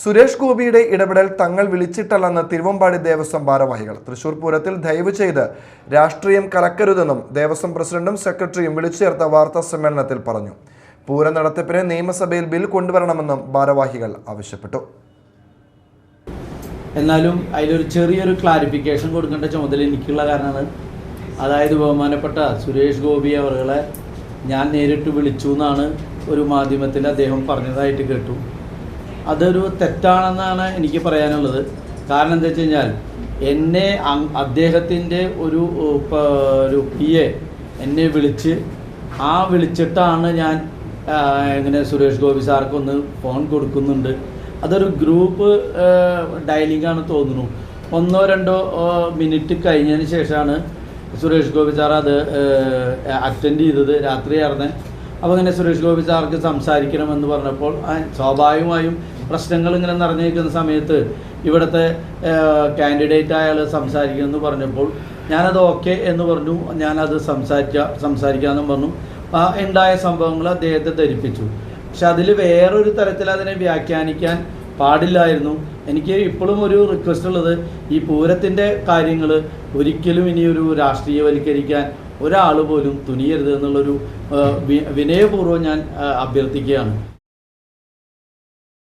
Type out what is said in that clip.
സുരേഷ് ഗോപിയുടെ ഇടപെടൽ തങ്ങൾ വിളിച്ചിട്ടല്ലെന്ന് തിരുവമ്പാടി ദേവസ്വം ഭാരവാഹികൾ. തൃശൂർ പൂരത്തിൽ ദയവ് ചെയ്ത് രാഷ്ട്രീയം കലക്കരുതെന്നും ദേവസ്വം പ്രസിഡന്റും സെക്രട്ടറിയും വിളിച്ചു ചേർത്ത വാർത്താ സമ്മേളനത്തിൽ പറഞ്ഞു. പൂരം നടത്തിപ്പിന് നിയമസഭയിൽ ബിൽ കൊണ്ടുവരണമെന്നും ഭാരവാഹികൾ ആവശ്യപ്പെട്ടു. എന്നാലും അതിലൊരു ചെറിയൊരു ക്ലാരിഫിക്കേഷൻ കൊടുക്കേണ്ട ചുമതല എനിക്കുള്ള കാരണമാണ്. അതായത് ബഹുമാനപ്പെട്ട സുരേഷ് ഗോപി അവരുടെ ഞാൻ നേരിട്ട് വിളിച്ചു എന്നാണ് ഒരു മാധ്യമത്തിൽ അദ്ദേഹം പറഞ്ഞതായിട്ട് കേട്ടു. അതൊരു തെറ്റാണെന്നാണ് എനിക്ക് പറയാനുള്ളത്. കാരണം എന്താ വെച്ച് കഴിഞ്ഞാൽ എന്നെ അദ്ദേഹത്തിന്റെ ഒരു ഒരു പി എ എന്നെ വിളിച്ച് ആ വിളിച്ചിട്ടാണ് ഞാൻ ഇങ്ങനെ സുരേഷ് ഗോപി സാർക്കൊന്ന് ഫോൺ കൊടുക്കുന്നുണ്ട്. അതൊരു ഗ്രൂപ്പ് ഡയലിംഗ് ആണ് തോന്നുന്നു. ഒന്നോ രണ്ടോ മിനിറ്റ് കഴിഞ്ഞതിന് ശേഷമാണ് സുരേഷ് ഗോപി സാർ അത് അറ്റൻഡ് ചെയ്തത് രാത്രിയായിരുന്നു. അപ്പോൾ അങ്ങനെ സുരേഷ് ഗോപി സാർക്ക് സംസാരിക്കണമെന്ന് പറഞ്ഞപ്പോൾ സ്വാഭാവികമായും പ്രശ്നങ്ങൾ ഇങ്ങനെ നിറഞ്ഞിരിക്കുന്ന സമയത്ത് ഇവിടുത്തെ കാൻഡിഡേറ്റ് അയാൾ സംസാരിക്കുമെന്ന് പറഞ്ഞപ്പോൾ ഞാനത് ഓക്കെ എന്ന് പറഞ്ഞു. ഞാനത് സംസാരിക്കുക സംസാരിക്കാമെന്നും പറഞ്ഞു. ഉണ്ടായ സംഭവങ്ങൾ അദ്ദേഹത്തെ ധരിപ്പിച്ചു. പക്ഷെ അതിൽ വേറൊരു തരത്തിൽ അതിനെ വ്യാഖ്യാനിക്കാൻ പാടില്ലായിരുന്നു. എനിക്ക് ഇപ്പോഴും ഒരു റിക്വസ്റ്റ് ഉള്ളത് ഈ പൂരത്തിന്റെ കാര്യങ്ങൾ ഒരിക്കലും ഇനിയൊരു രാഷ്ട്രീയവൽക്കരിക്കാൻ ഒരാൾ പോലും തുനിയരുത് എന്നുള്ളൊരു വിനയപൂർവം ഞാൻ അഭ്യർത്ഥിക്കുകയാണ്.